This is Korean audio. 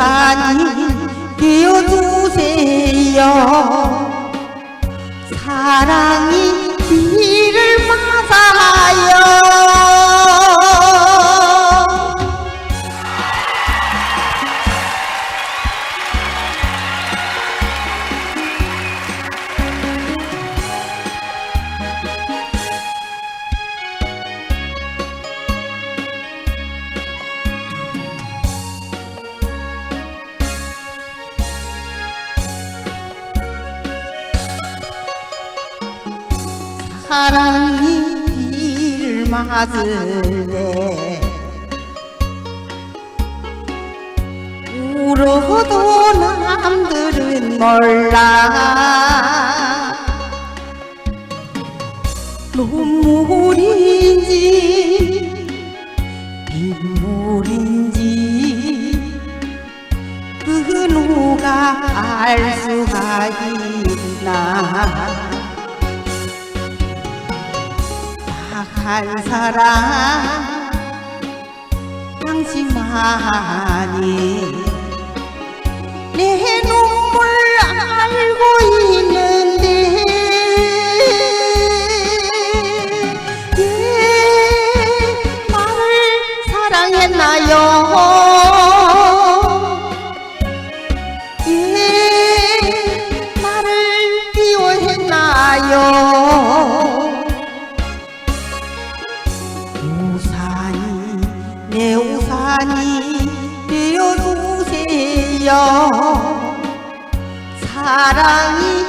산이 되어주세요. 사랑 사랑이 비를 맞을 때 울어도 남들은 몰라. 눈물인지 빗물인지 그 누가 알 수가 있나 한 사람 당신만이 내 눈물 알고 있는데 왜 나를 사랑했나요 사랑이